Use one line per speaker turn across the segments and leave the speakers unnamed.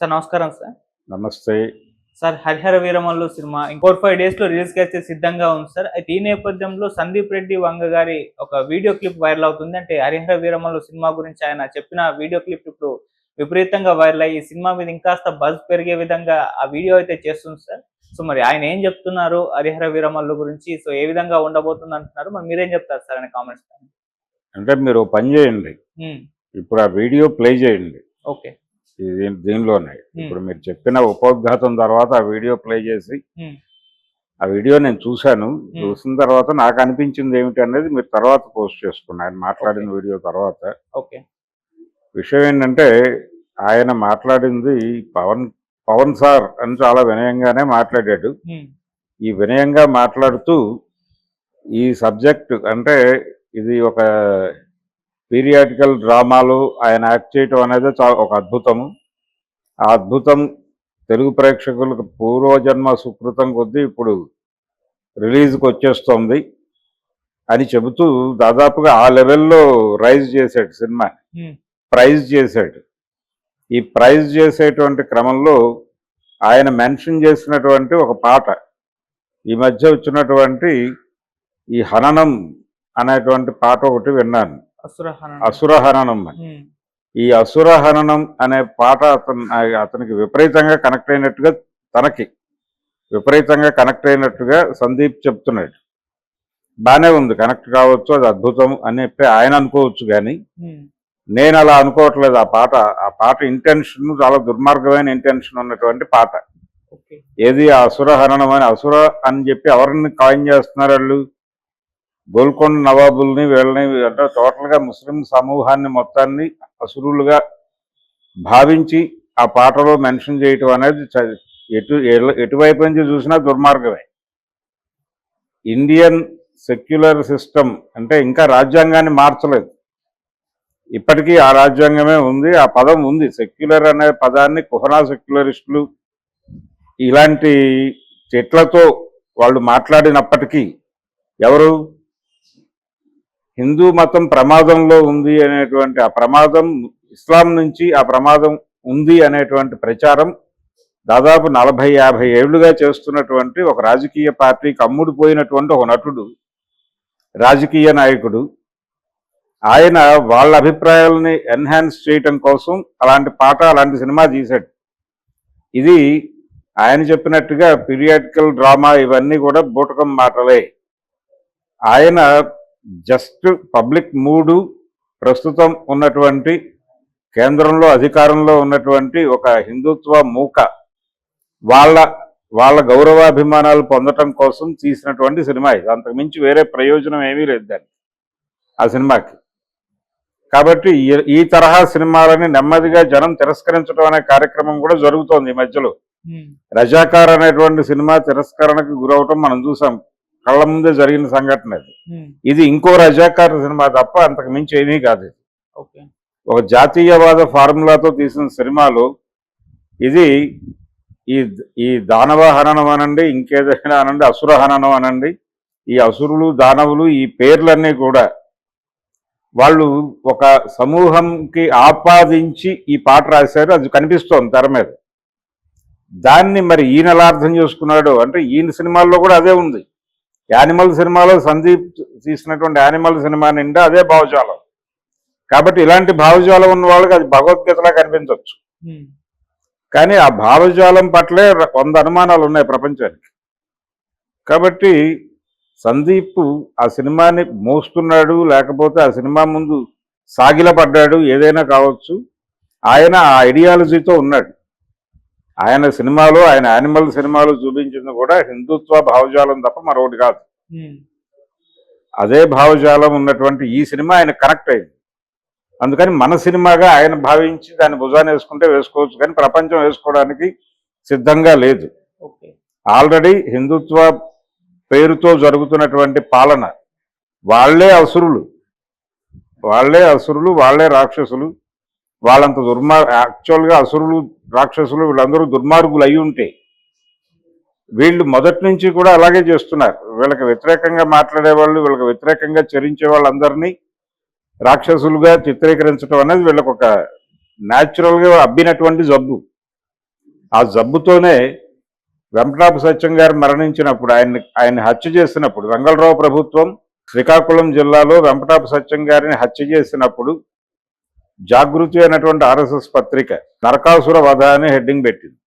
Sir నమస్కారం sir.
నమస్తే.
Sir Harihara Veeramallu cinema. Four five డేస్లో రిలీజ్ అయితే సిద్ధంగా ఉంది సార్. అయితే ఈ నేపథ్యంలో సందీప్ రెడ్డి వంగ గారి ఒక వీడియో క్లిప్ వైరల్ అవుతుంది. అంటే హరిహర వీరమల్లు సినిమా గురించి ఆయన చెప్పిన వీడియో క్లిప్ ఇప్పుడు విపరీతంగా వైరల్ అయ్యి ఈ సినిమా మీద ఇంకాస్త బజ్ పెరిగే విధంగా ఆ వీడియో అయితే చేస్తుంది సార్. సో మరి ఆయన ఏం చెప్తున్నారు హరిహర వీరమల్లు గురించి? సో ఏ విధంగా ఉండబోతుంది అంటున్నారు? మరి మీరేం చెప్తారు సార్ అని కామెంట్స్
అంటే మీరు పని చేయండి. ఇప్పుడు ఆ వీడియో ప్లే చేయండి.
ఓకే.
ఇది దీనిలోనే. ఇప్పుడు మీరు చెప్పిన ఉపోద్ఘాతం తర్వాత ఆ వీడియో ప్లే చేసి. ఆ వీడియో నేను చూశాను. చూసిన తర్వాత నాకు అనిపించింది ఏమిటి అనేది మీరు తర్వాత పోస్ట్ చేసుకున్నారు ఆయన మాట్లాడిన వీడియో తర్వాత.
ఓకే.
విషయం ఏంటంటే ఆయన మాట్లాడింది పవన్ పవన్ సార్ అని చాలా వినయంగానే మాట్లాడాడు. ఈ వినయంగా మాట్లాడుతూ ఈ సబ్జెక్ట్ అంటే ఇది ఒక పీరియాడికల్ డ్రామాలు ఆయన యాక్ట్ చేయటం అనేది చాలా ఒక అద్భుతము. ఆ అద్భుతం తెలుగు ప్రేక్షకులకు పూర్వజన్మ సుకృతం కొద్దీ ఇప్పుడు రిలీజ్కి వచ్చేస్తోంది అని చెబుతూ దాదాపుగా ఆ లెవెల్లో రైజ్ చేశాడు సినిమా. ప్రైజ్ చేశాడు. ఈ ప్రైజ్ చేసేటువంటి క్రమంలో ఆయన మెన్షన్ చేసినటువంటి ఒక పాట ఈ మధ్య వచ్చినటువంటి ఈ హననం అనేటువంటి పాట ఒకటి విన్నాను.
అసురహన
అసుర హననం అని ఈ అసుర హననం అనే పాట అతను అతనికి విపరీతంగా కనెక్ట్ అయినట్టుగా తనకి విపరీతంగా కనెక్ట్ అయినట్టుగా సందీప్ చెప్తున్నాడు. బాగానే ఉంది కనెక్ట్ కావచ్చు అది అద్భుతం అని చెప్పి ఆయన అనుకోవచ్చు కానీ నేను అలా అనుకోవట్లేదు. ఆ పాట ఆ పాట ఇంటెన్షన్ చాలా దుర్మార్గమైన ఇంటెన్షన్ ఉన్నటువంటి పాట. ఏది ఆ అసుర హననం అని అసుర అని చెప్పి ఎవరిని కాయిన్ చేస్తున్నారు వాళ్ళు? గోల్కొండ నవాబుల్ని వీళ్ళని అంటే టోటల్గా ముస్లిం సమూహాన్ని మొత్తాన్ని అసురులుగా భావించి ఆ పాటలో మెన్షన్ చేయటం అనేది చ- ఎటు ఎటువైపు నుంచి చూసినా దుర్మార్గమే. ఇండియన్ సెక్యులర్ సిస్టమ్ అంటే ఇంకా రాజ్యాంగాన్ని మార్చలేదు. ఇప్పటికీ ఆ రాజ్యాంగమే ఉంది ఆ పదం ఉంది. సెక్యులర్ అనే పదాన్ని కుహనా సెక్యులరిస్టులు ఇలాంటి చెట్లతో వాళ్ళు మాట్లాడినప్పటికీ ఎవరు హిందూ మతం ప్రమాదంలో ఉంది అనేటువంటి ఆ ప్రమాదం ఇస్లాం నుంచి ఆ ప్రమాదం ఉంది అనేటువంటి ప్రచారం దాదాపు నలభై యాభై ఏళ్ళుగా చేస్తున్నటువంటి ఒక రాజకీయ పార్టీకి అమ్ముడుపోయినటువంటి ఒక నటుడు రాజకీయ నాయకుడు. ఆయన వాళ్ళ అభిప్రాయాలని ఎన్హాన్స్ చేయటం కోసం అలాంటి పాట అలాంటి సినిమా తీశాడు. ఇది ఆయన చెప్పినట్టుగా పీరియాడికల్ డ్రామా ఇవన్నీ కూడా బూటకం మాటలే. ఆయన జస్ట్ పబ్లిక్ మూడు ప్రస్తుతం ఉన్నటువంటి కేంద్రంలో అధికారంలో ఉన్నటువంటి ఒక హిందుత్వ మూక వాళ్ళ వాళ్ళ గౌరవాభిమానాలు పొందటం కోసం తీసినటువంటి సినిమా ఇది. అంతకుమించి వేరే ప్రయోజనం ఏమీ లేదు దానికి ఆ సినిమాకి. కాబట్టి ఈ- ఈ తరహా సినిమాలని నెమ్మదిగా జనం తిరస్కరించడం అనే కార్యక్రమం కూడా జరుగుతోంది ఈ మధ్యలో. రజాకార్ అనేటువంటి సినిమా తిరస్కరణకు గురవటం మనం చూసాం. కళ్ళ ముందే జరిగిన సంఘటన అది. ఇది ఇంకో రజాకార్ సినిమా తప్ప అంతకు మించి ఏమీ కాదు ఒక జాతీయవాద ఫార్ములాతో తీసిన సినిమాలో ఇది ఈ ఈ దానవ హననం అనండి ఇంకేదైనా అనండి అసుర హననం అనండి ఈ అసురులు దానవులు ఈ పేర్లన్నీ కూడా వాళ్ళు ఒక సమూహంకి ఆపాదించి ఈ పాట రాశారు అది కనిపిస్తోంది తెర మీద. దాన్ని మరి ఈయన ఎలా అర్థం చేసుకున్నాడు అంటే ఈయన సినిమాల్లో కూడా అదే ఉంది. యానిమల్ సినిమాలో సందీప్ తీసినటువంటి యానిమల్ సినిమా నిండా అదే భావజాలం. కాబట్టి ఇలాంటి భావజాలం ఉన్న వాళ్ళకి అది భగవద్గీతలా కనిపించవచ్చు కానీ ఆ భావజాలం పట్లే వంద అనుమానాలు ఉన్నాయి ప్రపంచానికి. కాబట్టి సందీప్ ఆ సినిమాని మోస్తున్నాడు లేకపోతే ఆ సినిమా ముందు సాగిలపడ్డాడు ఏదైనా కావచ్చు. ఆయన ఆ ఐడియాలజీతో ఉన్నాడు. ఆయన సినిమాలో ఆయన యానిమల్ సినిమాలో చూపించింది కూడా హిందుత్వ భావజాలం తప్ప మరొకటి కాదు. అదే భావజాలం ఉన్నటువంటి ఈ సినిమా ఆయన కనెక్ట్ అయింది. అందుకని మన సినిమాగా ఆయన భావించి దాన్ని భుజాన్ని వేసుకుంటే వేసుకోవచ్చు కానీ ప్రపంచం వేసుకోవడానికి సిద్ధంగా లేదు. ఆల్రెడీ హిందుత్వ పేరుతో జరుగుతున్నటువంటి పాలన వాళ్ళే అసురులు. వాళ్ళే అసురులు వాళ్ళే రాక్షసులు. వాళ్ళంత దుర్మార్ యాక్చువల్గా అసురులు రాక్షసులు వీళ్ళందరూ దుర్మార్గులు అయి ఉంటే వీళ్ళు మొదటి నుంచి కూడా అలాగే చేస్తున్నారు. వీళ్ళకి వ్యతిరేకంగా మాట్లాడే వాళ్ళు వీళ్ళకి వ్యతిరేకంగా చరించే వాళ్ళందరినీ రాక్షసులుగా చిత్రీకరించడం అనేది వీళ్ళకి ఒక న్యాచురల్గా అబ్బినటువంటి జబ్బు. ఆ జబ్బుతోనే వెంకటాపు సత్యం గారు మరణించినప్పుడు ఆయన ఆయన హత్య చేసినప్పుడు వెంగళరావు ప్రభుత్వం శ్రీకాకుళం జిల్లాలో వెంకటాపు సత్యం గారిని హత్య చేసినప్పుడు జాగృతి అనేటువంటి ఆర్ఎస్ఎస్ పత్రిక నరకాసుర వధ అని హెడ్డింగ్ పెట్టింది.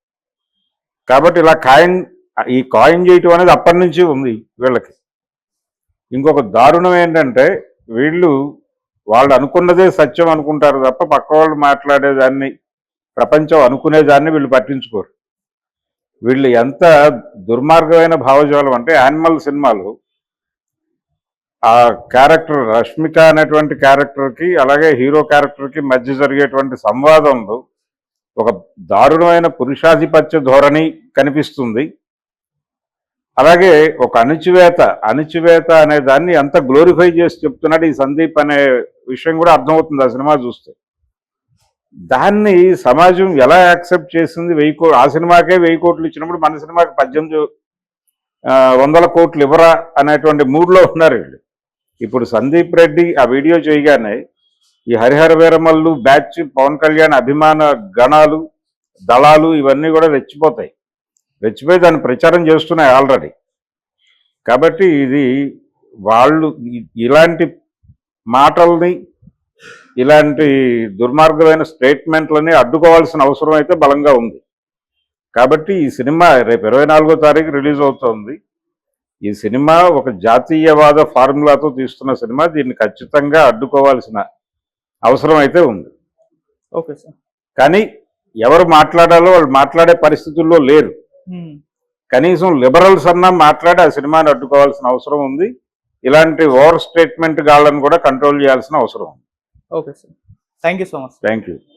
కాబట్టి ఇలా కాయిన్ ఈ కాయిన్ చేయటం అనేది అప్పటి నుంచి ఉంది వీళ్ళకి. ఇంకొక దారుణం ఏంటంటే వీళ్ళు వాళ్ళు అనుకున్నదే సత్యం అనుకుంటారు తప్ప పక్క వాళ్ళు మాట్లాడేదాన్ని ప్రపంచం అనుకునేదాన్ని వీళ్ళు పట్టించుకోరు. వీళ్ళు ఎంత దుర్మార్గమైన భావజాలం అంటే యానిమల్ సినిమాలు ఆ క్యారెక్టర్ రష్మిక అనేటువంటి క్యారెక్టర్కి అలాగే హీరో క్యారెక్టర్కి మధ్య జరిగేటువంటి సంవాదంలో ఒక దారుణమైన పురుషాధిపత్య ధోరణి కనిపిస్తుంది. అలాగే ఒక అణిచివేత అణిచివేత అనే దాన్ని ఎంత గ్లోరిఫై చేసి చెప్తున్నాడు ఈ సందీప్ అనే విషయం కూడా అర్థమవుతుంది ఆ సినిమా చూస్తే. దాన్ని సమాజం ఎలా యాక్సెప్ట్ చేసింది? వెయ్యి కో ఆ సినిమాకే వెయ్యి కోట్లు ఇచ్చినప్పుడు మన సినిమాకి పద్దెనిమిది వందల కోట్లు ఇవ్వరా అనేటువంటి మూడ్లో ఉన్నారు వీళ్ళు. ఇప్పుడు సందీప్ రెడ్డి ఆ వీడియో చేయగానే ఈ హరిహర వీరమల్లు బ్యాచ్ పవన్ కళ్యాణ్ అభిమాన గణాలు దళాలు ఇవన్నీ కూడా రెచ్చిపోతాయి. రెచ్చిపోయి దాన్ని ప్రచారం చేస్తున్నాయి ఆల్రెడీ. కాబట్టి ఇది వాళ్ళు ఇలాంటి మాటల్ని ఇలాంటి దుర్మార్గమైన స్టేట్మెంట్లని అడ్డుకోవాల్సిన అవసరం అయితే బలంగా ఉంది. కాబట్టి ఈ సినిమా రేపు ఇరవై నాలుగో తారీఖు రిలీజ్ అవుతుంది. ఈ సినిమా ఒక జాతీయవాద ఫార్ములాతో తీస్తున్న సినిమా. దీన్ని ఖచ్చితంగా అడ్డుకోవాల్సిన అవసరం అయితే ఉంది.
Okay sir.
కానీ ఎవరు మాట్లాడాలో వాళ్ళు మాట్లాడే పరిస్థితుల్లో లేరు. కనీసం లిబరల్స్ అన్నా మాట్లాడి ఆ సినిమాని అడ్డుకోవాల్సిన అవసరం ఉంది. ఇలాంటి ఓవర్ స్టేట్మెంట్ గాళ్ళని కూడా కంట్రోల్ చేయాల్సిన అవసరం ఉంది.
Okay sir. Thank you so much
thank you